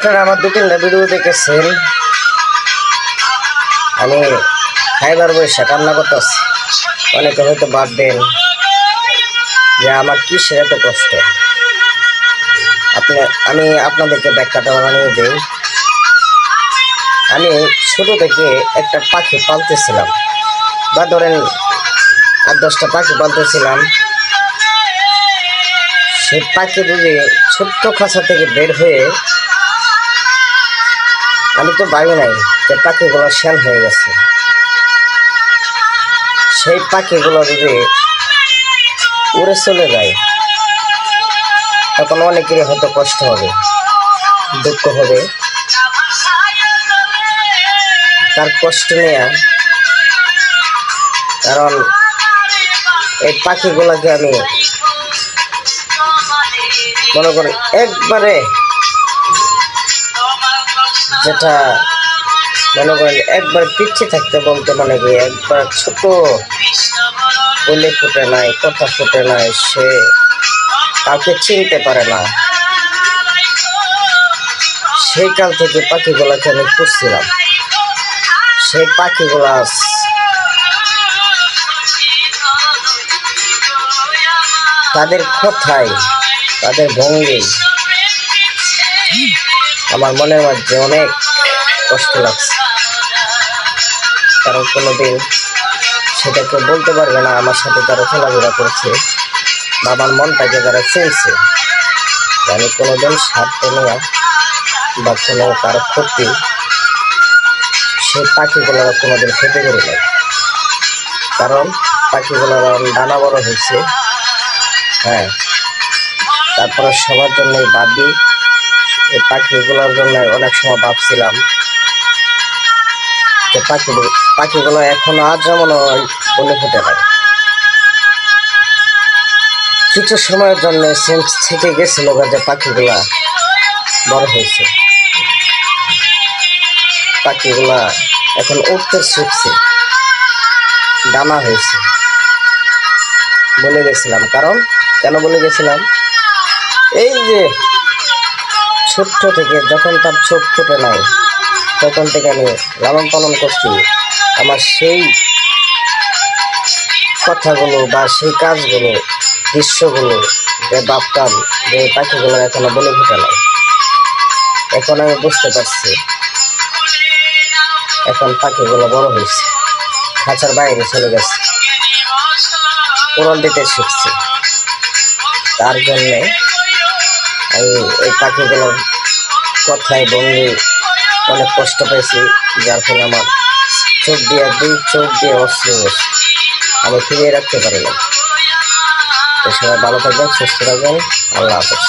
আপনারা আমার দু তিনটা ভিডিও দেখেছেন আমি খাইবার বসে কান্না করতেছি। অনেকে হয়তো ভাববেন যে আমার কিসের এত কষ্ট? আপনি আমি আপনাদেরকে ব্যাখ্যাটা বানিয়ে দিই। আমি ছোট থেকে একটা পাখি পালতেছিলাম। বা ধরেন, আট দশটা পাখি পালতেছিলাম। সেই পাখি যদি ছোট্ট খাঁচা থেকে বের হয়ে আমি তো ভাবি নাই যে পাখিগুলো শ্যাল হয়ে গেছে। সেই পাখিগুলো যদি উড়ে চলে যায়, তখন অনেকেরই হয়তো কষ্ট হবে, দুঃখ হবে। তার কষ্ট নেয়া, কারণ এই পাখিগুলোকে আমি মনে করি একবারে যেটা মনে করেন একবার পিছিয়ে থাকতে বলতে মানে কি একবার ছোট বলে ফুটে নাই, কথা ফুটে নাই, সে কাউকে চিনতে পারে না। সেই কাল থেকে পাখিগুলাকে আমি খুঁজছিলাম। সেই পাখিগুলা তাদের কথায়, তাদের ভঙ্গি আমার মনের মধ্যে অনেক কষ্ট লাগছে। কারণ কোনোদিন সেটা কেউ বলতে পারবে না, আমার সাথে তারা চলাফেরা করছে, বা আমার মনটাকে তারা চেয়েছে আমি কোনোদিন স্বার্থ নেওয়া বা কোনো কারও ক্ষতি সেই পাখিগুলো কোনোদিন খেতে করি নাই। কারণ পাখিগুলোর ডানা বড় হয়েছে হ্যাঁ তারপরে সবার জন্যই ভাবি এই পাখিগুলোর জন্য অনেক সময় ভাবছিলাম যে পাখি পাখিগুলো এখনও আজ যেমন বলে ফুটে নাই। কিছু সময়ের জন্য সেন্স থেকে গেছিল যে পাখিগুলা বড় হয়েছে। পাখিগুলা এখন উঠতে শিখছে ডানা হয়েছে। বলে গেছিলাম, কারণ কেন বলে গেছিলাম? এই যে ছোট্ট থেকে যখন তার চোখ ফুটে নাই, তখন থেকে আমি লালন পালন করছি। আমার সেই কথাগুলো বা সেই কাজগুলো, দৃশ্যগুলো যে ভাবতাম যে পাখিগুলো এখনও বলে ফুটে নাই, এখন আমি বুঝতে পারছি। এখন পাখিগুলো বড় হয়েছে, খাঁচার বাইরে চলে গেছে উড়াল দিতে শিখছে। তার জন্যে আমি এই পাখিগুলো কথায় বললে অনেক কষ্ট পেয়েছি, যার ফলে আমার চোখ দিয়ে দুই চোখ দিয়ে অস্ত্র আমি ফিরিয়ে রাখতে পারি না। সবাই ভালো থাকবেন, সুস্থ থাকবেন। আল্লাহ হাফেজ।